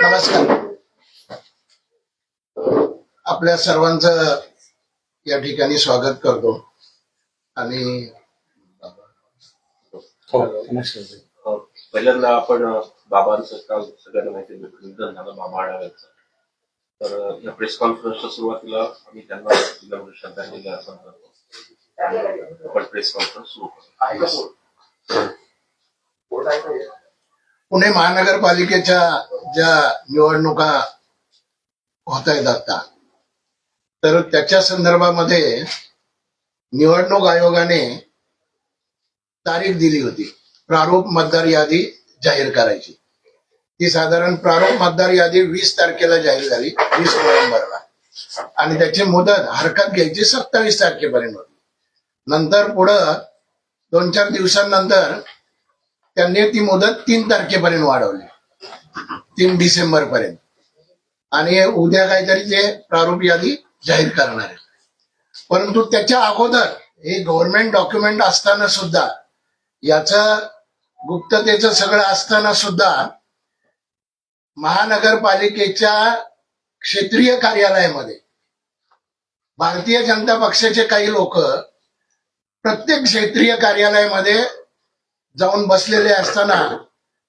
नमस्कार. आपल्या सर्वांचं या ठिकाणी स्वागत करतो. आणि अ, पहिल्यांदा आपण बाबांचं काल सगळ्यांना माहिती निधन झालं बाबा आढाव्यांचं. तर या प्रेस कॉन्फरन्सच्या सुरुवातीला आम्ही त्यांना दिल्यामुळे श्रद्धांजली अर्पण करतो. आणि आपण प्रेस कॉन्फरन्स सुरू करू. पुणे महानगरपालिकेच्या ज्या निवडणुका होत आहेत आता तर त्याच्या संदर्भामध्ये निवडणूक आयोगाने तारीख दिली होती. प्रारूप मतदार यादी जाहीर करायची. ती साधारण प्रारूप मतदार यादी वीस तारखेला जाहीर झाली वीस नोव्हेंबरला. आणि त्याची मुदत हरकत घ्यायची सत्तावीस तारखेपर्यंत होती. नंतर पुढं दोन चार दिवसांनंतर त्यांनी ती मुदत तीन तारखेपर्यंत वाढवली. तीन डिसेंबर पर्यंत आणि उद्या काहीतरी ते प्रारूप यादी जाहीर करणार आहे. परंतु त्याच्या अगोदर हे गव्हर्नमेंट डॉक्युमेंट असताना सुद्धा याच गुप्ततेचं सगळं असताना सुद्धा महानगरपालिकेच्या क्षेत्रीय कार्यालयामध्ये भारतीय जनता पक्षाचे काही लोक प्रत्येक क्षेत्रीय कार्यालयामध्ये जाऊन बसलेले असताना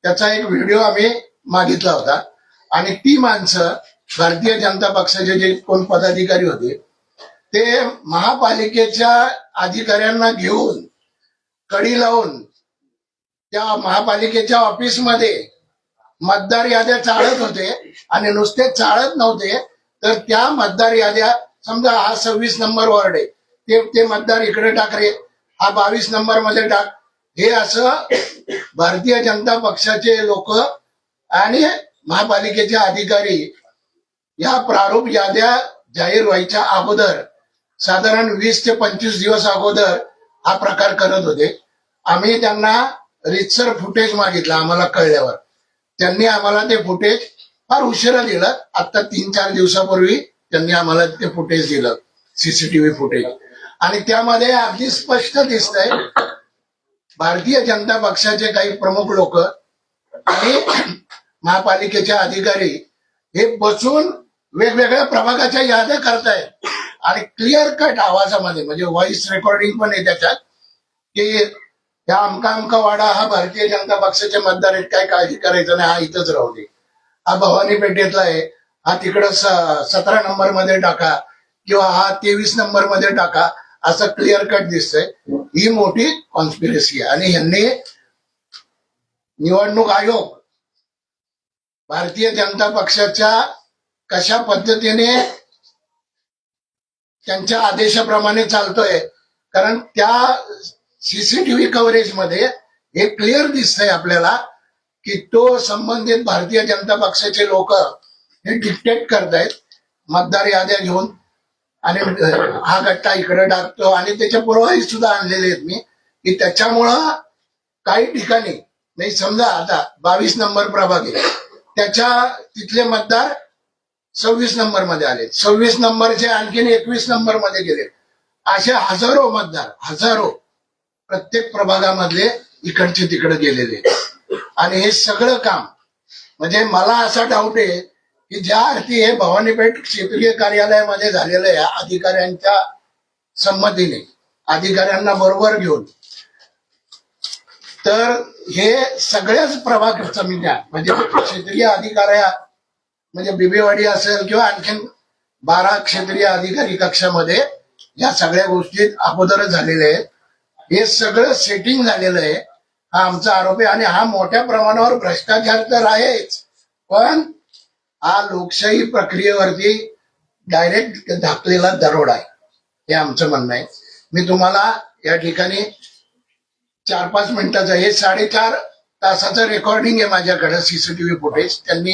त्याचा एक व्हिडिओ आम्ही मागितला होता. आणि ती माणसं भारतीय जनता पक्षाचे जे कोण पदाधिकारी होते ते महापालिकेच्या अधिकाऱ्यांना घेऊन कडी लावून त्या महापालिकेच्या ऑफिसमध्ये मतदार याद्या चाळत होते आणि नुसते चाळत नव्हते तर त्या मतदार याद्या समजा हा सव्वीस नंबर वॉर्ड आहे ते ते मतदार इकडे टाकरे हा बावीस नंबरमध्ये टाक हे असं भारतीय जनता पक्षाचे लोक आणि महापालिकेचे अधिकारी या प्रारूप याद्या जाहीर व्हायच्या अगोदर साधारण वीस ते पंचवीस दिवस अगोदर हा प्रकार करत होते. आम्ही त्यांना रितसर फुटेज मागितलं आम्हाला कळल्यावर. त्यांनी आम्हाला ते फुटेज फार उशिरा दिलं. आता तीन चार दिवसापूर्वी त्यांनी आम्हाला ते फुटेज दिलं सीसीटीव्ही फुटेज आणि त्यामध्ये अगदी स्पष्ट दिसतंय भारतीय जनता पक्षाचे काही प्रमुख लोक आणि महापालिकेचे अधिकारी हे बसून वेगवेगळ्या प्रभागाच्या याद्या करतायत. आणि क्लिअर कट आवाजामध्ये म्हणजे व्हॉइस रेकॉर्डिंग पण आहे त्याच्यात की ह्या अमका अमका वाडा हा भारतीय जनता पक्षाचे मतदार आहेत काय काळजी करायचं नाही हा इथंच राहू दे. हा भवानी पेठेतला आहे हा तिकडं सतरा नंबरमध्ये टाका किंवा हा तेवीस नंबरमध्ये टाका. असं क्लिअर कट दिसतंय. ही मोठी कॉन्स्पिरसी आहे. आणि ह्यांनी निवडणूक आयोग भारतीय जनता पक्षाच्या कशा पद्धतीने त्यांच्या आदेशाप्रमाणे चालतोय. कारण त्या सीसीटीव्ही कव्हरेजमध्ये हे क्लिअर दिसतंय आपल्याला की तो संबंधित भारतीय जनता पक्षाचे लोक हे डिक्टेट करतायत. मतदार याद्या घेऊन आणि हा गट्टा इकडे टाकतो आणि त्याच्या पुरवाही सुद्धा आणलेले आहेत मी की त्याच्यामुळं काही ठिकाणी नाही समजा आता बावीस नंबर प्रभाग आहे त्याच्या तिथले मतदार सव्वीस नंबरमध्ये आले. सव्वीस नंबरचे आणखीन एकवीस नंबरमध्ये गेले. असे हजारो मतदार हजारो प्रत्येक प्रभागामधले इकडचे तिकडे गेलेले. आणि हे सगळं काम म्हणजे मला असा डाऊट आहे की ज्या अर्थी हे भवानीपेठ क्षेत्रीय कार्यालयामध्ये झालेलं आहे अधिकाऱ्यांच्या संमतीने अधिकाऱ्यांना बरोबर घेऊन. तर हे सगळ्याच प्रभाग समित्या म्हणजे क्षेत्रीय अधिकाऱ्या म्हणजे बिबेवाडी असेल किंवा आणखीन बारा क्षेत्रीय अधिकारी कक्षामध्ये या सगळ्या गोष्टीत अगोदरच झालेल्या आहेत. हे सगळं सेटिंग झालेलं आहे. हा आमचा आरोप आहे आणि हा मोठ्या प्रमाणावर भ्रष्टाचार तर आहेच पण हा लोकशाही प्रक्रियेवरती डायरेक्ट धाकलेला दरोडा आहे. हे आमचं म्हणणं आहे. मी तुम्हाला या ठिकाणी चार पाच मिनिटाचं हे साडेचार तासाचं रेकॉर्डिंग आहे माझ्याकडे सीसीटीव्ही फुटेज त्यांनी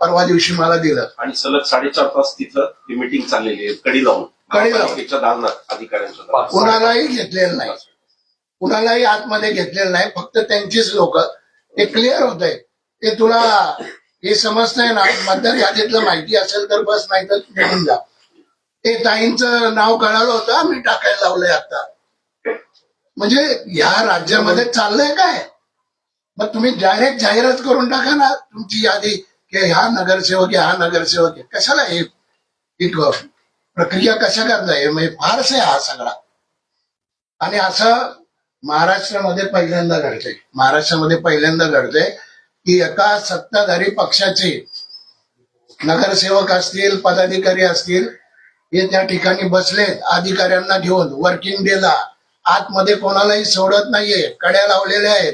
परवा दिवशी मला दिलं. आणि सलग साडेचार तास तिथं ही मीटिंग चाललेली आहे. कडी लावून. कडी लावून. अधिकाऱ्यांच्या. कुणालाही घेतलेलं नाही. कुणालाही आतमध्ये घेतलेलं नाही. फक्त त्यांचीच लोक. ते क्लिअर होत आहे ते तुला हे समजतंय ना? मतदार यादीतलं माहिती असेल तर बस नाही तर निघून जा. ते ताईंचं नाव कळालं होतं मी टाकायला लावलंय आता. म्हणजे या राज्यामध्ये चाललंय काय? मग तुम्ही डायरेक्ट जाहिरात करून टाका ना तुमची यादी की हा नगरसेवक आहे हा नगरसेवक आहे. कशाला हे ही प्रक्रिया कशा करताय? म्हणजे फारच आहे हा सगळा. आणि असं महाराष्ट्रामध्ये पहिल्यांदा घडतंय. महाराष्ट्रामध्ये पहिल्यांदा घडतंय की एका सत्ताधारी पक्षाचे नगरसेवक असतील पदाधिकारी असतील हे त्या ठिकाणी बसलेत अधिकाऱ्यांना घेऊन वर्किंग डेला आतमध्ये कोणालाही सोडत नाहीये कड्या लावलेल्या आहेत.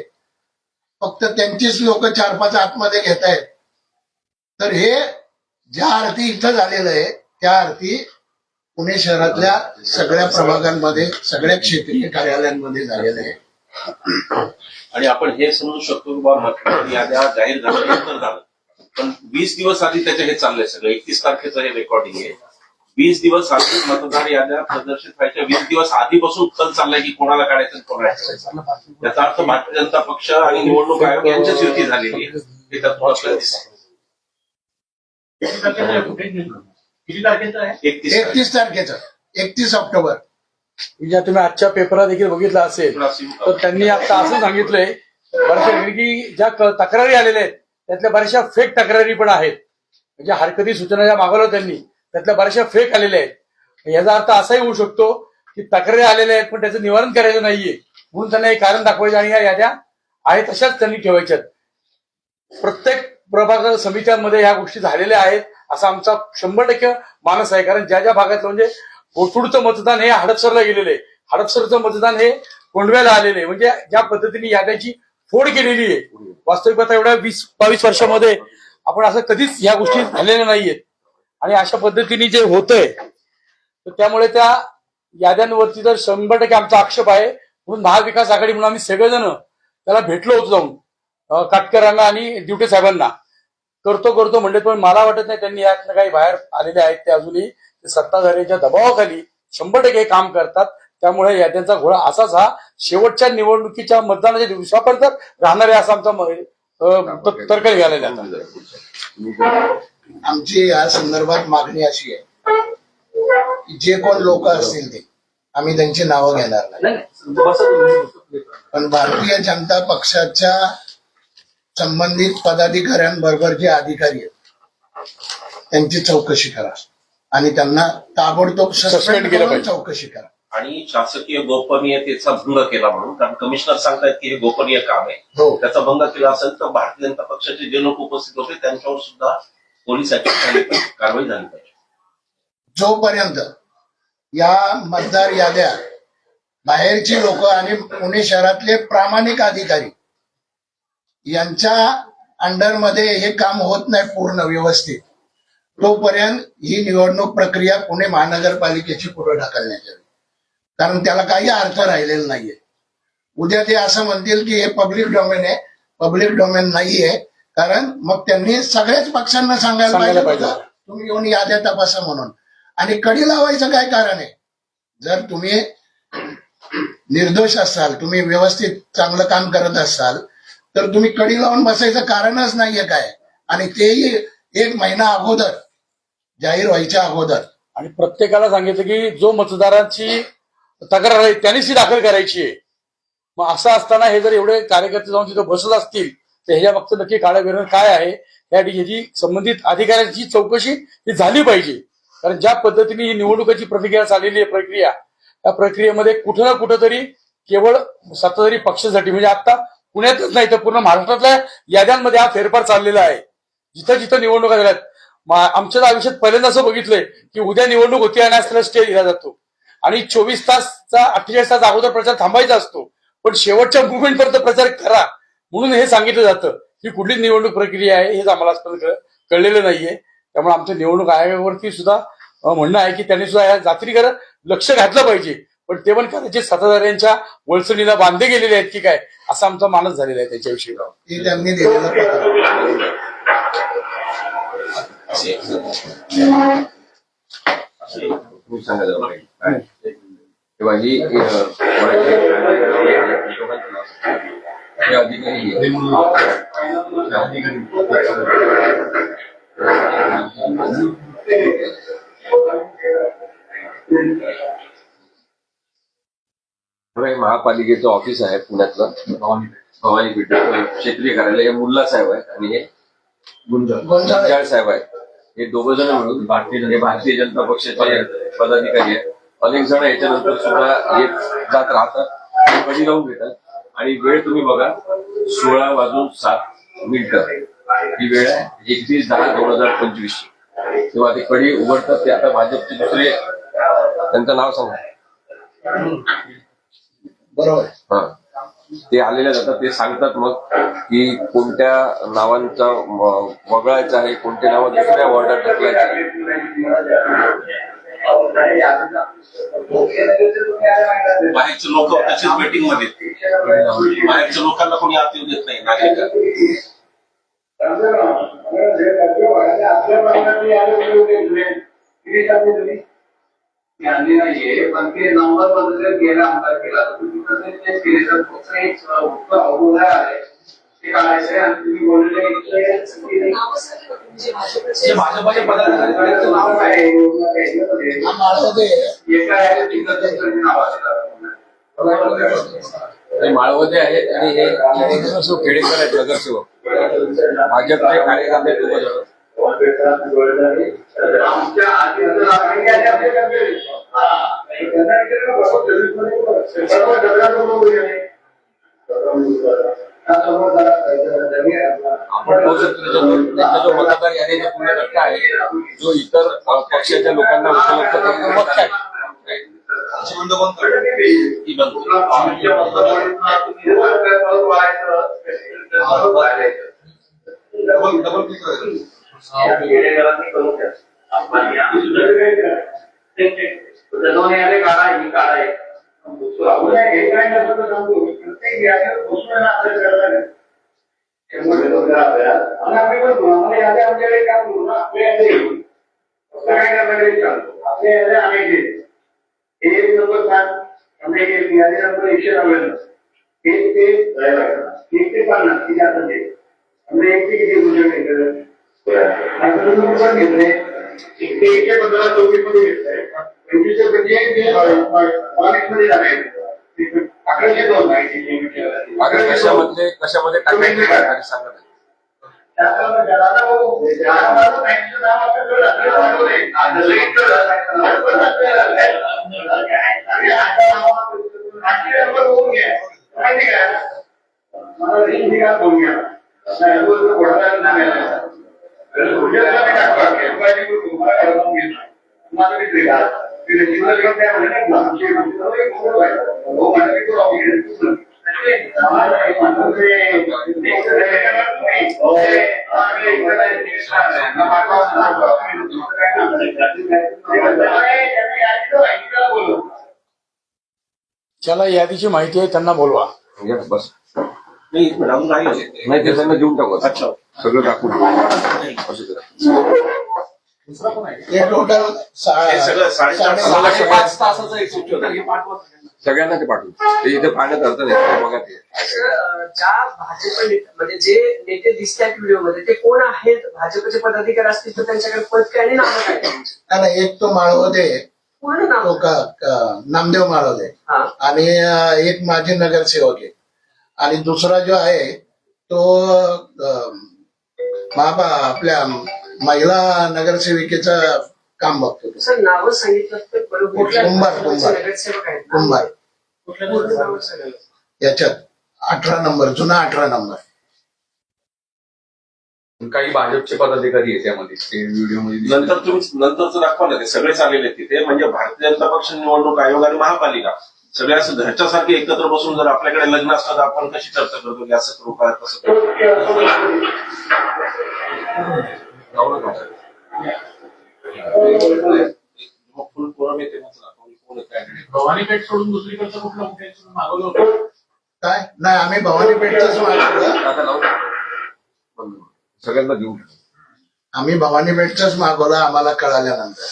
फक्त त्यांचीच लोक चार पाच आतमध्ये घेत आहेत. तर हे ज्या अर्थी इथं झालेलं आहे त्या अर्थी पुणे शहरातल्या सगळ्या प्रभागांमध्ये सगळ्या क्षेत्रीय कार्यालयांमध्ये झालेलं आहे. आणि आपण हे समजू शकतो की बाबा याद्या जाहीर झाल्यानंतर झालं. पण वीस दिवस आधी त्याचे हे चाललंय सगळं. एकतीस तारखेचं हे रेकॉर्डिंग आहे. वीस दिवस आधी मतदार याद्या प्रदर्शित व्हायच्या वीस दिवस आधीपासून कल चाललाय की कोणाला काढायचं कोणाला ठेवायचं याचा अर्थ भारतीय जनता पक्ष आणि निवडणूक आयोग यांच्याच युती झालेली आहे. हे त्यातून आपल्याला दिसतं एकतीस तारखेचं. एकतीस ऑक्टोबर. ज्या तुम्ही आजच्या पेपरात देखील बघितलं असेल तर त्यांनी आता असं सांगितलंय बऱ्याचशा की ज्या तक्रारी आलेल्या आहेत त्यातल्या बऱ्याचशा फेक तक्रारी पण आहेत. म्हणजे हरकती सूचना ज्या मागवल्या त्यांनी त्यातल्या बऱ्याचशा फेक आलेल्या आहेत. याचा अर्थ असाही होऊ शकतो की तक्रारी आलेल्या आहेत पण त्याचं निवारण करायचं नाहीये म्हणून त्यांना हे कारण दाखवायचे आणि या याद्या आहेत तशाच त्यांनी ठेवायच्यात. प्रत्येक प्रभाग समित्यांमध्ये ह्या गोष्टी झालेल्या आहेत असा आमचा शंभर टक्के मानस आहे. कारण ज्या ज्या भागातलं म्हणजे कोथरूडचं मतदान हे हडपसरला गेलेलं आहे. हडपसरचं मतदान हे कोंडव्याला आलेलं आहे. म्हणजे ज्या पद्धतीने याद्याची फोड केलेली आहे. वास्तविकता एवढ्या वीस बावीस वर्षामध्ये आपण असं कधीच ह्या गोष्टी झालेल्या नाहीयेत. आणि अशा पद्धतीने जे होतंय तर त्यामुळे त्या याद्यांवरती तर शंभर टक्के आमचा आक्षेप आहे म्हणून महाविकास आघाडी म्हणून आम्ही सगळेजण त्याला भेटलो होतो जाऊन काटकरांना आणि ड्युटी साहेबांना. करतो करतो म्हणले पण मला वाटत नाही त्यांनी यातनं काही बाहेर आलेले आहेत ते अजूनही. ते सत्ताधाऱ्यांच्या दबावाखाली शंभर टक्के काम करतात. त्यामुळे याद्यांचा घोडा असाच हा. शेवटच्या निवडणुकीच्या मतदानाच्या दिवसापर्यंत राहणार आहे असा आमचा तर्क आहे आता. आमची या संदर्भात मागणी अशी आहे की जे कोण लोक असतील ते आम्ही त्यांची नावं घेणार नाही. पण भारतीय जनता पक्षाच्या संबंधित पदाधिकाऱ्यांबरोबर जे अधिकारी आहेत त्यांची चौकशी करा. आणि त्यांना ताबडतोब सस्पेंड केलं करून पाहिजे. चौकशी करा. आणि शासकीय गोपनीयतेचा भंग केला म्हणून कारण कमिशनर सांगतायत की हे गोपनीय काम आहे. हो. त्याचा भंग केला असेल तर भारतीय जनता पक्षाचे जे लोक उपस्थित होते त्यांच्यावर सुद्धा पोलीस ऍक्शन झाली पाहिजे कारवाई झाली पाहिजे. जोपर्यंत या मतदार याद्या बाहेरची लोक आणि पुणे शहरातले प्रामाणिक अधिकारी यांच्या अंडरमध्ये हे काम होत नाही पूर्ण व्यवस्थित तोपर्यंत ही निवडणूक प्रक्रिया पुणे महानगरपालिकेची पुढे ढकलण्यात यावी. कारण त्याला काही अर्थ राहिलेला नाहीये. उद्या ते असं म्हणतील की हे पब्लिक डोमेन आहे. पब्लिक डोमेन नाहीये. कारण मग त्यांनी सगळ्याच पक्षांना सांगायला पाहिजे तुम्ही येऊन याद्या तपासा म्हणून. आणि कडी लावायचं काय कारण आहे? जर तुम्ही निर्दोष असाल तुम्ही व्यवस्थित चांगलं काम करत असाल तर तुम्ही कडी लावून बसायचं कारणच नाहीये काय? आणि तेही एक महिना अगोदर. जाहीर व्हायच्या अगोदर. आणि प्रत्येकाला सांगितलं की जो मतदारांची तक्रार आहे त्यांनीच ती दाखल करायची आहे. मग असं असताना हे जर एवढे कार्यकर्ते जाऊन तिथं बसत असतील तर ह्याच्या मागचं नक्की काळं काय आहे? याची ह्याची संबंधित अधिकाऱ्यांची चौकशी ही झाली पाहिजे. कारण ज्या पद्धतीने ही निवडणुकीची प्रतिक्रिया चाललेली आहे प्रक्रिया त्या प्रक्रियेमध्ये कुठं ना कुठं तरी केवळ सत्ताधारी पक्षासाठी म्हणजे आता पुण्यातच नाही तर पूर्ण महाराष्ट्रातल्या याद्यांमध्ये हा फेरफार चाललेला आहे. जिथं जिथं निवडणुका झाल्यात आमच्या आयुष्यात पहिल्यांदा असं बघितलंय की उद्या निवडणूक होती आणि आज स्टे दिला जातो. आणि चोवीस तासचा अठ्ठेचाळीस तास अगोदर प्रचार थांबायचा असतो. पण शेवटच्या मुवमेंट पर्यंत प्रचार करा म्हणून हे सांगितलं जातं ही कुठली निवडणूक प्रक्रिया आहे हेच आम्हाला आजपर्यंत कळलेलं नाहीये. त्यामुळे आमच्या निवडणूक आयोगावरती सुद्धा म्हणणं आहे की त्यांनी सुद्धा या जात्रीकडे लक्ष घातलं पाहिजे. पण ते पण कदाचित सत्ताधाऱ्यांच्या वळसणीला बांधले गेलेले आहेत की काय असा आमचा मानस झालेला आहे त्याच्याविषयी ते त्यांनी दिलेलं पत्र तुम्ही सांगायला पाहिजे तेव्हा ही अ, कोणाची हे अधिकारी हे महापालिकेचं ऑफिस आहे पुण्यातलं. भवानी पीठ क्षेत्रीय कार्यालय हे मुल्ला साहेब आहेत आणि हे गोंजाळे. गुंजाळ साहेब आहेत. हे दोघ जण मिळून भारतीय हे भारतीय जनता पक्षाचे पदाधिकारी आहेत. अनेक जण याच्यानंतर सुद्धा येत जात राहतात. कडी लावून घेतात आणि वेळ तुम्ही बघा सोळा वाजून सात मिनिटं. ही वेळ आहे एकतीस दहा दोन हजार पंचवीस तेव्हा ते कडी उघडतात ते आता भाजपचे दुसरे त्यांचं नाव सांगा. बरोबर. हा. ते आलेले जातात ते सांगतात मग की कोणत्या नावांचा वगळायचं आहे कोणत्या नावं दुसऱ्या वॉर्डात ढकलायचं आहे. बाहेरचे लोक तशीच मीटिंगमध्ये. बाहेरच्या लोकांना कोणी आत येऊ देत नाही नागरिकांना. यांनी नाहीये पण ते नंबर बदलत गेला केला तर तुम्ही कसं ते केले. तर फक्त एक उत्तर अवरोध आहे. ते काढायचं आहे आणि तुम्ही बोललेले इथले जे भाजपचे पदाधिकारी आहेत, त्यांचं नाव काय आहे. हा माळवदे. एका आहे तिथं त्यांचं नाव असतं माळवदे आहेत आणि हे खेडेकर आहेत नगरसेवक भाजपचे कार्यकर्ते आमच्या आधी जर आपण. हा. बघू शकतो जो मतदार पूर्ण टक्का आहे जो इतर पक्षाच्या लोकांना उपलब्ध करून मत आहे खेडेकरांनी करून घ्या. त्याला यादीची माहिती आहे त्यांना बोलवा. या, बस. नाही राहिलं. ते त्यांना देऊन टाकू अच्छा. सगळं टाकून असं करा हे टोटल हे सगळं साडेचार साडे- पाच तासाचं एक सुट्टी होतं. हे पाठवा सगळ्यांना. ते पाठवू. ते इथे पाहण्यात अर्थ नाही ते बघा ते. ज्या भाजप नेते म्हणजे जे नेते दिसतात व्हिडिओमध्ये ते कोण आहेत? भाजपचे पदाधिकारी असतील तर त्यांच्याकडे पद काय आणि नावं काय त्यांची? नाही, एक तो माळवदे पूर्ण नाव तो का का- नामदेव माळवदे हा आणि अं, एक माजी नगरसेवक आहे आणि दुसरा जो आहे तो अं, महाबा आपल्या महिला नगरसेविकेचं काम बघतो तो. सर नावं सांगितलं तर बरं होईल. कुठल्या- कुंभार, कुंभार. नगरसेवक आहेत कुंभार पूर्ण नावं सांगा. याच्यात अठरा नंबर जुना अठरा नंबर काही भाजपचे पदाधिकारी आहेत त्यामध्ये ते व्हिडिओ नंतर तुम्ही नंतरच दाखवा ना ते सगळेच आलेले आहेत तिथे. म्हणजे भारतीय जनता पक्ष निवडणूक आयोग आणि महापालिका सगळे असं घरच्यासारखे एकत्र बसून जर आपल्याकडे लग्न असतं तर आपण कशी चर्चा करतो की असं करू का तसं करू मग फुल फोरम येते मग दाखवली कोण आहे candidate. भवानी पेठ सोडून दुसरीकडचं कुठलं कुठे मागवलं होतं. काय? नाही आम्ही भवानी पेठच मागवलं. आता लावू. बंद. सगळ्यांना देऊ आम्ही भवानी पेठच मागवलं आम्हाला कळाल्यानंतर.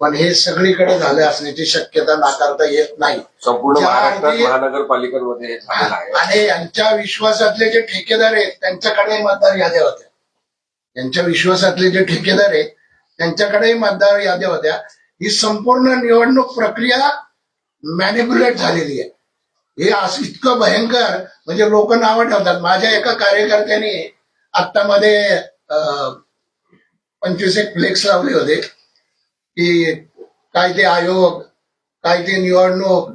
पण हे सगळीकडे झाले असण्याची शक्यता नाकारता येत नाही. संपूर्ण महाराष्ट्रात महानगरपालिकांमध्ये हे झालेलं आहे. आणि यांच्या विश्वासातले जे ठेकेदार आहेत त्यांच्याकडे मतदार याद्या होत्या. यांच्या विश्वासातले जे ठेकेदार आहेत त्यांच्याकडेही मतदार याद्या होत्या. ही संपूर्ण निवडणूक प्रक्रिया मॅनिप्युलेट झालेली आहे. हे असं इतकं भयंकर म्हणजे लोक नावं ठेवतात. माझ्या एका कार्यकर्त्याने आत्ता मध्ये पंचवीस एक फ्लेक्स लावले होते की काय ते आयोग काय ते निवडणूक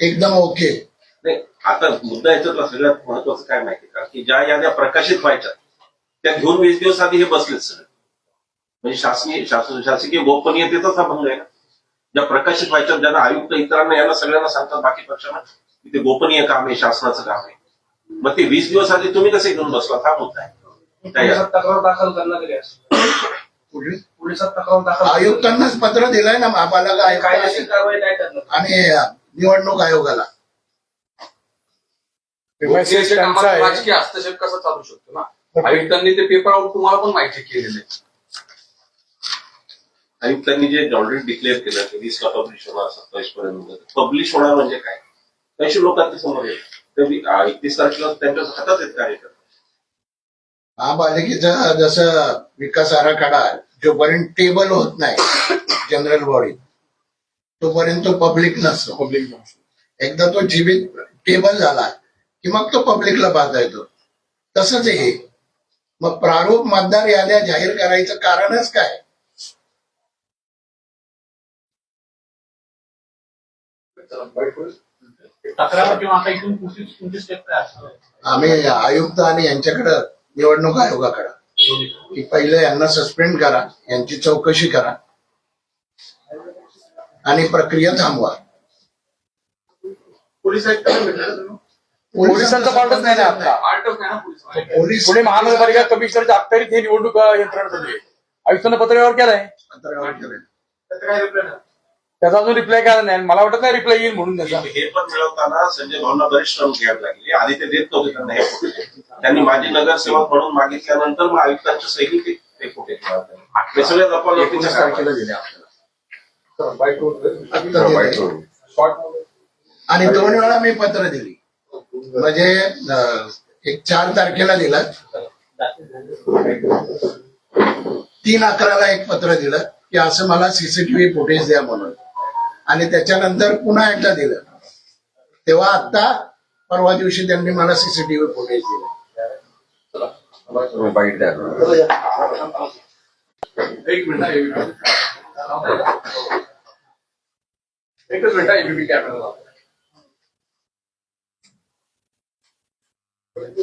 एकदम ओके. नाही आता मुद्दा याच्यातला सगळ्यात महत्वाचं काय माहिती का? की ज्या याद्या प्रकाशित व्हायच्या त्या घेऊन वीस दिवस आधी हे बसलेत सगळे. म्हणजे शासकीय शासन शासकीय गोपनीयतेचाच हा भंग आहे ना. ज्या प्रकाशित व्हायच्या ज्यांना आयुक्त इतरांना यांना सगळ्यांना सांगतात बाकी पक्षांना की ते गोपनीय काम आहे शासनाचं काम आहे. मग ते वीस दिवस आधी तुम्ही कसे घेऊन बसला? हा मुद्दा आहे पोलिसात तक्रार दाखल करणार तरी असं पोलीस? पोलिसात तक्रार दाखल आयुक्तांनाच पत्र दिलंय ना महापालिका आयुक्त कायदेशीर कारवाई काय करणार. आणि निवडणूक आयोगाला. राजकीय हस्तक्षेप कसा चालू शकतो ना? आयुक्तांनी ते पेपर आउट तुम्हाला पण माहिती केलेले आयुक्तांनी जे ऑलरेडी डिक्लेअर केलं की वीस ला पब्लिश होणार सत्तावीस पर्यंत पब्लिश होणार म्हणजे काय? त्याशी लोकांच्या समोर येईल तर एकतीस तारखेला त्यांच्या हातात आहेत कार्यक्रम महापालिकेचा जसं विकास आराखडा जोपर्यंत टेबल होत नाही जनरल बॉडी तोपर्यंत तो पब्लिक नसतो. पब्लिक एकदा तो जीवित टेबल झाला की मग तो पब्लिकला पाहता येतो. तसंच हे. मग प्रारूप मतदार याद्या जाहीर करायचं कारणच काय? तक्रार किंवा आता इथून पुढची तुमची स्टेप काय असणार? आम्ही आयुक्त आणि यांच्याकडं निवडणूक आयोगाकडं. की पहिले यांना सस्पेंड करा यांची चौकशी करा. आणि प्रक्रिया थांबवा. पोलीस आयुक्तांना भेटणार तुम्ही? पोलिसांचा पार्टच नाही ना आता पार्टच नाही ना पोलीस पोलीस पुणे महानगरपालिका कमिशनरच्या अखत्यारीत हे निवडणूक अं, यंत्रणा चालू आहे. आयुक्तांना पत्र व्यवहार केलाय? पत्रावर केलंय. त्याचं काय रिप्लाय नाही? त्याचा अजून रिप्लाय काय नाही. मला वाटत नाही रिप्लाय येईल म्हणून त्याचा. हे पण मिळवताना संजय भाऊंना बरेच श्रम घ्यावे लागले. आधी ते देत नव्हते त्यांना हे त्यांनी माझी नगरसेवक म्हणून मागितल्यानंतर मग आयुक्तांच्या सैनिक ते- ते फुटेज मिळाले हे सगळे एकोणीस तारखेला दिले आपल्याला. आणि दोन वेळा मी पत्र दिली. म्हणजे एक चार तारखेला दिलं. तीन अकराला एक पत्र दिलं की असं मला सीसीटीव्ही फुटेज द्या म्हणून. आणि त्याच्यानंतर पुन्हा एकदा दिलं. तेव्हा आता परवा दिवशी त्यांनी मला सीसीटीव्ही फुटेज दिलं. बाईट द्या. एक मिनिट एक मिनिट. एकच मिनिट एबीपी कॅमेरा रेडी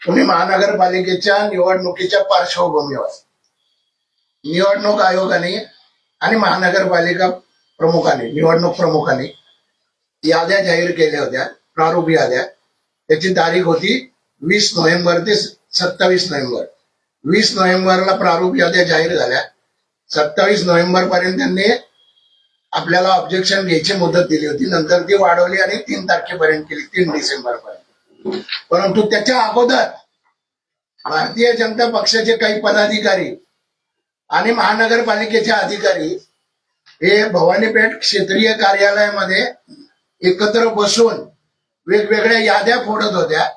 तुम्ही महानगरपालिकेच्या निवडणुकीच्या पार्श्वभूमीवर निवडणूक आयोगाने आणि महानगरपालिका प्रमुखाने निवडणूक प्रमुखाने याद्या जाहीर केल्या होत्या प्रारूप याद्या. त्याची तारीख होती वीस नोव्हेंबर ते सत्तावीस नोव्हेंबर. वीस नोव्हेंबरला प्रारूप याद्या जाहीर झाल्या. सत्तावीस नोव्हेंबर पर्यंत त्यांनी आपल्याला ऑब्जेक्शन घ्यायची मुदत दिली होती. नंतर ती वाढवली आणि तीन तारखेपर्यंत केली तीन डिसेंबर पर्यंत. परंतु त्याच्या अगोदर भारतीय जनता पक्षाचे काही पदाधिकारी आणि महानगरपालिकेचे अधिकारी हे भवानीपेठ क्षेत्रीय कार्यालयामध्ये एकत्र बसून वेगवेगळ्या याद्या फोडत होत्या.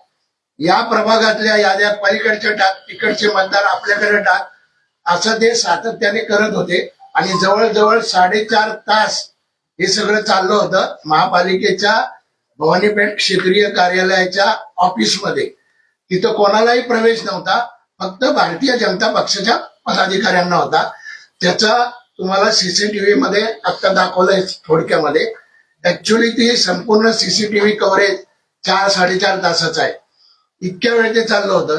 या प्रभागातल्या याद्या पलीकडच्या टाक तिकडचे मतदार आपल्याकडे टाक असं ते सातत्याने करत होते. आणि जवळजवळ साडेचार तास हे सगळं चाललं होतं महापालिकेच्या भवानीपेठ क्षेत्रीय कार्यालयाच्या ऑफिसमध्ये. तिथं कोणालाही प्रवेश नव्हता. फक्त भारतीय जनता पक्षाच्या पदाधिकाऱ्यांना होता. त्याचा तुम्हाला सीसीटीव्ही मध्ये आत्ता दाखवलंय थोडक्यामध्ये. ऍक्च्युली ती संपूर्ण सीसीटीव्ही कव्हरेज चार साडेचार तासाचं आहे. इतक्या वेळ ते चाललं होतं.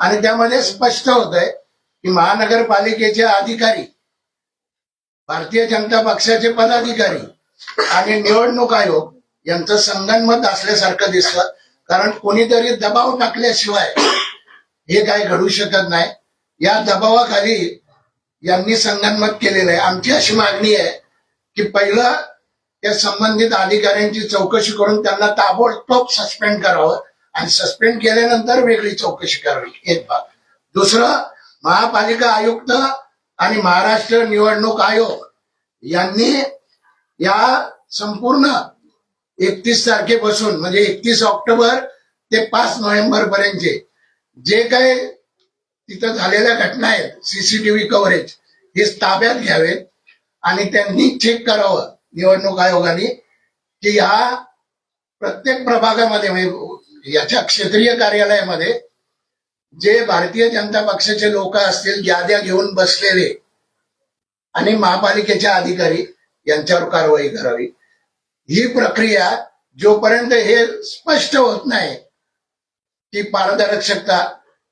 आणि त्यामध्ये स्पष्ट होत आहे की महानगरपालिकेचे अधिकारी भारतीय जनता पक्षाचे पदाधिकारी आणि निवडणूक आयोग यांचं संगणमत असल्यासारखं दिसत. कारण कोणीतरी दबाव टाकल्याशिवाय हे काय घडू शकत नाही. या दबावाखाली यांनी संगणमत केलेलं आहे. आमची अशी मागणी आहे की पहिलं त्या संबंधित अधिकाऱ्यांची चौकशी करून त्यांना ताबडतोब सस्पेंड करावं आणि सस्पेंड केल्यानंतर वेगळी चौकशी करावी. एक भाग दुसरं महापालिका आयुक्त आणि महाराष्ट्र निवडणूक आयोग यांनी या संपूर्ण एकतीस तारखेपासून म्हणजे एकतीस ऑक्टोबर ते पाच नोव्हेंबर पर्यंतचे जे काही तिथं झालेल्या घटना आहेत सीसीटीव्ही कव्हरेज हे ताब्यात घ्यावेत आणि त्यांनी चेक करावं निवडणूक आयोगाने की या प्रत्येक प्रभागामध्ये म्हणजे याच्या क्षेत्रीय कार्यालयामध्ये जे भारतीय जनता पक्षाचे लोक असतील याद्या घेऊन बसलेले आणि महापालिकेचे अधिकारी यांच्यावर कारवाई करावी. ही प्रक्रिया जोपर्यंत हे स्पष्ट होत नाही की पारदर्शकता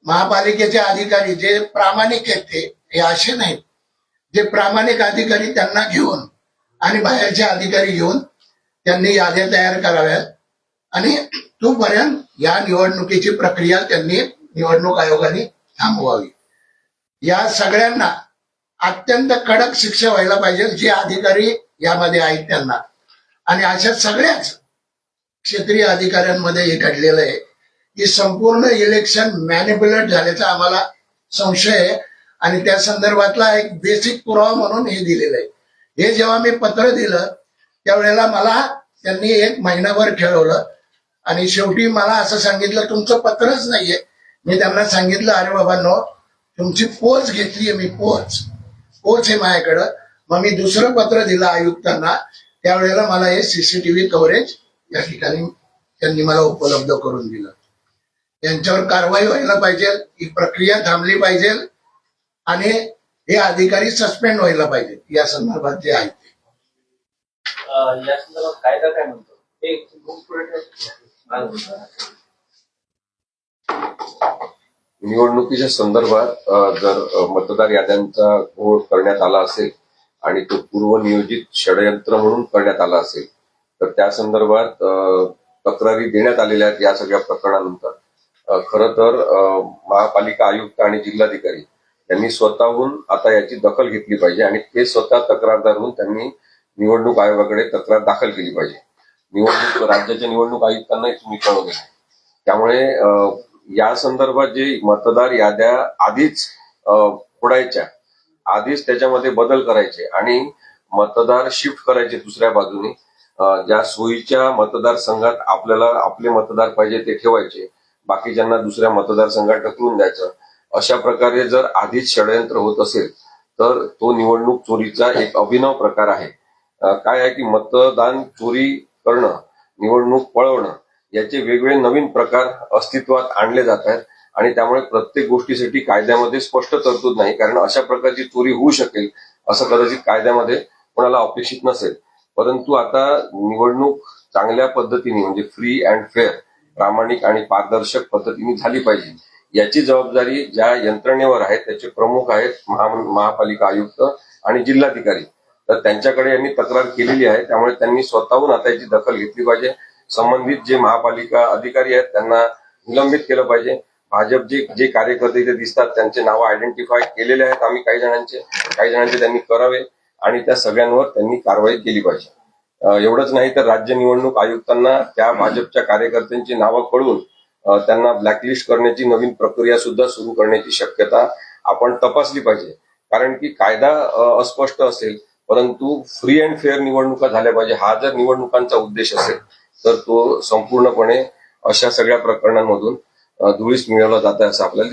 महापालिकेचे अधिकारी जे प्रामाणिक आहेत ते हे असे नाहीत. जे प्रामाणिक अधिकारी त्यांना घेऊन आणि बाहेरचे अधिकारी घेऊन त्यांनी याद्या तयार कराव्यात आणि तोपर्यंत या निवडणुकीची प्रक्रिया त्यांनी निवडणूक आयोगाने थांबवावी. या सगळ्यांना अत्यंत कडक शिक्षा व्हायला पाहिजे जे अधिकारी यामध्ये आहेत त्यांना. आणि अशा सगळ्याच क्षेत्रीय अधिकाऱ्यांमध्ये हे घडलेलं आहे. की संपूर्ण इलेक्शन मॅनिप्युलेट झाल्याचा आम्हाला संशय आहे. आणि त्या संदर्भातला एक बेसिक पुरावा म्हणून हे दिलेलं आहे. हे जेव्हा मी पत्र दिलं त्यावेळेला मला त्यांनी एक महिनाभर खेळवलं. आणि शेवटी मला असं सांगितलं तुमचं पत्रच नाहीये. मी त्यांना सांगितलं अरे बाबांनो तुमची पोच घेतलीये मी पोच. पोच आहे माझ्याकडं. मग मी दुसरं पत्र दिलं आयुक्तांना. त्यावेळेला मला हे सीसीटीव्ही कव्हरेज या ठिकाणी त्यांनी मला उपलब्ध करून दिलं. यांच्यावर कारवाई व्हायला पाहिजे ही प्रक्रिया थांबली पाहिजे आणि हे अधिकारी सस्पेंड व्हायला पाहिजे या संदर्भात जे आहे ते. या संदर्भात कायदा काय म्हणतो? निवडणुकीच्या संदर्भात जर मतदार याद्यांचा घोळ करण्यात आला असेल आणि तो पूर्वनियोजित षडयंत्र म्हणून करण्यात आला असेल तर त्या संदर्भात तक्रारी देण्यात आलेल्या आहेत या सगळ्या प्रकरणानंतर. खर खरं तर महापालिका आयुक्त आणि जिल्हाधिकारी यांनी स्वतःहून आता याची दखल घेतली पाहिजे आणि ते स्वतः तक्रारदार होऊन त्यांनी निवडणूक आयोगाकडे तक्रार दाखल केली पाहिजे. निवडणूक राज्याच्या निवडणूक आयुक्तांनाही तुम्ही कळवले त्यामुळे या संदर्भात जे मतदार याद्या आधीच फोडायच्या आधीच त्याच्यामध्ये बदल करायचे आणि मतदार शिफ्ट करायचे दुसऱ्या बाजूने ज्या सोयीच्या मतदारसंघात आपल्याला आपले मतदार पाहिजे ते ठेवायचे बाकीच्यांना दुसऱ्या मतदारसंघात ढकलून द्यायचं. अशा प्रकारे जर आधीच षडयंत्र होत असेल तर तो निवडणूक चोरीचा एक अभिनव प्रकार आहे. काय आहे की मतदान चोरी करणं निवडणूक पळवणं याचे वेगवेगळे नवीन प्रकार अस्तित्वात आणले जात आहेत आणि त्यामुळे प्रत्येक गोष्टीसाठी कायद्यामध्ये स्पष्ट तरतूद नाही कारण अशा प्रकारची चोरी होऊ शकेल असं कदाचित कायद्यामध्ये कोणाला अपेक्षित नसेल. परंतु आता निवडणूक चांगल्या पद्धतीने म्हणजे फ्री अँड फेअर प्रामाणिक आणि पारदर्शक पद्धतीने झाली पाहिजे. याची जबाबदारी ज्या यंत्रणेवर आहे त्याचे प्रमुख आहेत महा महापालिका आयुक्त आणि जिल्हाधिकारी. तर त्यांच्याकडे यांनी तक्रार केलेली आहे त्यामुळे त्यांनी स्वतःहून आता याची दखल घेतली पाहिजे. संबंधित जे महापालिका अधिकारी आहेत त्यांना निलंबित केलं पाहिजे. भाजप जे जे कार्यकर्ते इथे दिसतात त्यांचे नावं आयडेंटिफाय केलेले आहेत आम्ही काही जणांचे. काही जणांचे त्यांनी करावे आणि त्या सगळ्यांवर त्यांनी कारवाई केली पाहिजे. एवढंच नाही तर राज्य निवडणूक आयुक्तांना त्या भाजपच्या कार्यकर्त्यांची नावं कळून त्यांना ब्लॅकलिस्ट करण्याची नवीन प्रक्रिया सुद्धा सुरू करण्याची शक्यता आपण तपासली पाहिजे. कारण की कायदा अस्पष्ट असेल परंतु फ्री अँड फेअर निवडणुका झाल्या पाहिजे. हा जर निवडणुकांचा उद्देश असेल तर तो संपूर्णपणे अशा सगळ्या प्रकरणांमधून धुळीस मिळवला जात आहे असं आपल्याला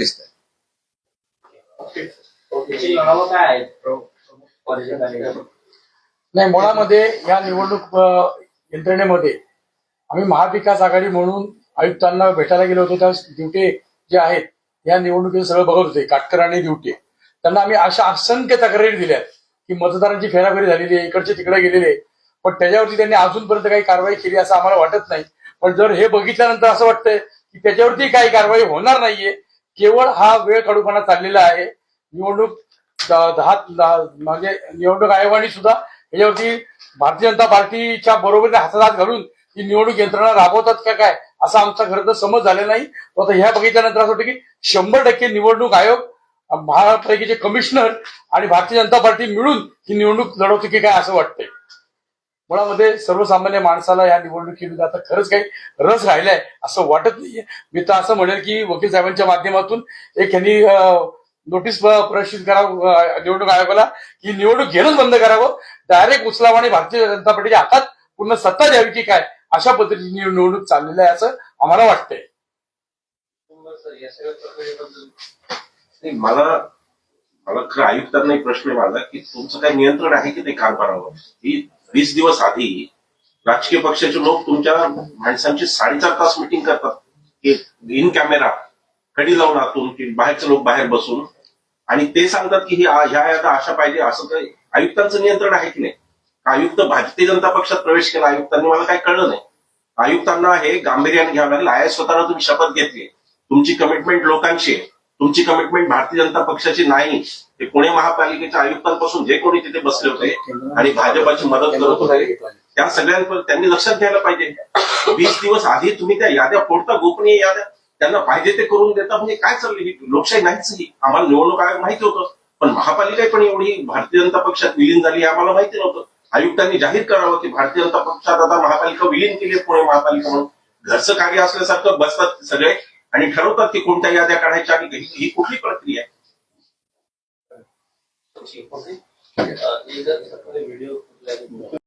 प्रमुख पदाधिकारी? नाही मुळामध्ये या निवडणूक यंत्रणेमध्ये आम्ही महाविकास आघाडी म्हणून आयुक्तांना भेटायला गेलो होतो त्या ड्युटे जे आहेत या निवडणुकीचं सगळं बघत होते काटकर आणि ड्युटे त्यांना आम्ही अशा असंख्य तक्रारी दिल्यात की मतदारांची फेराफेरी झालेली आहे इकडचे तिकडे गेलेले आहे. पण त्याच्यावरती त्यांनी अजूनपर्यंत काही कारवाई केली असं आम्हाला वाटत नाही. पण जर हे बघितल्यानंतर असं वाटतंय की त्याच्यावरती काही कारवाई होणार नाहीये केवळ हा वेळ काढूपणा चाललेला आहे. निवडणूक दहा म्हणजे निवडणूक आयोगाने सुद्धा याच्यावरती भारतीय जनता पार्टीच्या बरोबरीने हातात हात घालून ही निवडणूक यंत्रणा राबवतात का काय असा आमचा खरं तर समज झालेला नाही. आता ह्या बघितल्यानंतर असं वाटतं की शंभर टक्के निवडणूक आयोग महापालिकेचे कमिशनर आणि भारतीय जनता पार्टी मिळून ही निवडणूक लढवते की काय असं वाटतंय. मुळामध्ये सर्वसामान्य माणसाला या निवडणुकीमध्ये आता खरंच काही रस राहिलाय असं वाटत नाहीये. मी तर असं म्हणेल की वकील साहेबांच्या माध्यमातून एक यांनी नोटीस प्रदर्शित करावं निवडणूक आयोगाला की निवडणूक घेणंच बंद करावं. डायरेक्ट उचलावं आणि भारतीय जनता पार्टीच्या हातात पूर्ण सत्ता द्यावी की काय अशा पद्धतीची निवडणूक चाललेली आहे असं आम्हाला वाटतंय. मला मला खरं आयुक्तांना प्रश्न आहे माझा की तुमचं काही नियंत्रण आहे की ते कारभारावर ही वीस दिवस आधी राजकीय पक्षाचे लोक तुमच्या माणसांची साडेचार तास मिटिंग करतात. की इन कॅमेरा कडी लावून आतून की बाहेरचे लोक बाहेर बसून. आणि ते सांगतात की ही ह्या आता अशा पाहिजे असं काही आयुक्तांचं नियंत्रण आहे की नाही? आयुक्त भारतीय जनता पक्षात प्रवेश केला आयुक्तांनी मला काही कळलं नाही. आयुक्तांना हे गांभीर्याने घ्यावं लागेल. आय स्वतःला तुम्ही शपथ घेतली. तुमची कमिटमेंट लोकांची आहे. तुमची कमिटमेंट भारतीय जनता पक्षाची नाही. ते पुणे महापालिकेच्या आयुक्तांपासून जे कोणी तिथे बसले होते आणि भाजपाची मदत करत होते त्या सगळ्यांवर त्यांनी लक्षात घ्यायला पाहिजे. वीस दिवस आधी तुम्ही त्या याद्या फोडता गोपनीय याद्या. त्यांना पाहिजे ते करून देता म्हणजे काय चालली ही लोकशाही नाहीच ही. आम्हाला निवडणूक आयोग माहिती होतं. पण महापालिका पण एवढी भारतीय जनता पक्षात विलीन झाली हे आम्हाला माहिती नव्हतं. आयुक्तांनी जाहीर करावं की भारतीय जनता पक्षात आता महापालिका विलीन केली पुणे महापालिका म्हणून. घरचं कार्य असल्यासारखं बसतात सगळे. आणि ठरवतात की कोणत्या याद्या काढायच्या आणि ही ही कुठली प्रक्रिया आहे? व्हिडिओ